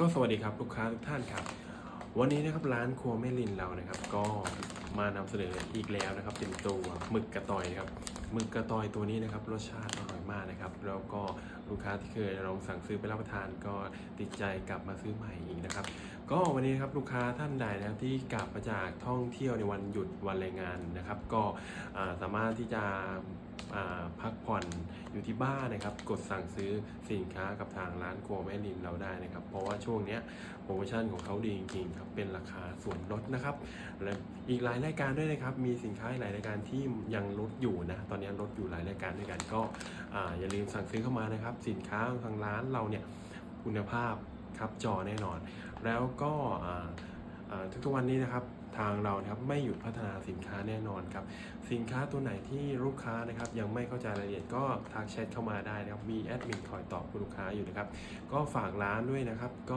ก็สวัสดีครับลูกค้าทุกท่านครับ วันนี้นะครับร้านครัวแม่ลินเรานะครับ ก็มานำเสนออีกแล้วนะครับ เป็นตัวหมึกกระต่อยนะครับหมึกกระต่อยตัวนี้นะครับรสชาติอร่อยมากนะครับ แล้วก็ลูกค้าที่เคยลองสั่งซื้อไปรับประทานก็ติดใจกลับมาซื้อใหม่อีกนะครับก็วันนี้ครับลูกค้าท่านใดนะครับที่กลับมาจากท่องเที่ยวในวันหยุดวันแรงงานนะครับ ก็สามารถที่จะพักผ่อนอยู่ที่บ้านนะครับ กดสั่งซื้อสินค้ากับทางร้านครัวแม่ลินเราได้นะครับ เพราะว่าช่วงนี้โปรโมชั่นของเขาดีจริงๆครับ เป็นราคาส่วนลดนะครับ และอีกหลายรายการด้วยนะครับ มีสินค้าหลายรายการที่ยังลดอยู่นะ ตอนนี้ลดอยู่หลายรายการด้วยกัน ก็อ่าอย่าลืมสั่งซื้อเข้ามานะครับ สินค้าของทางร้านเราเนี่ยคุณภาพ ครับจอแน่นอน แล้วก็ทุกๆวันนี้นะครับทางเรานะครับไม่หยุดพัฒนาสินค้าแน่นอนครับสินค้าตัวไหนที่ลูกค้านะครับยังไม่เข้าใจรายละเอียดก็ทักแชทเข้ามาได้นะครับมีแอดมินคอยตอบคุณลูกค้าอยู่นะครับก็ฝากร้านด้วยนะครับก็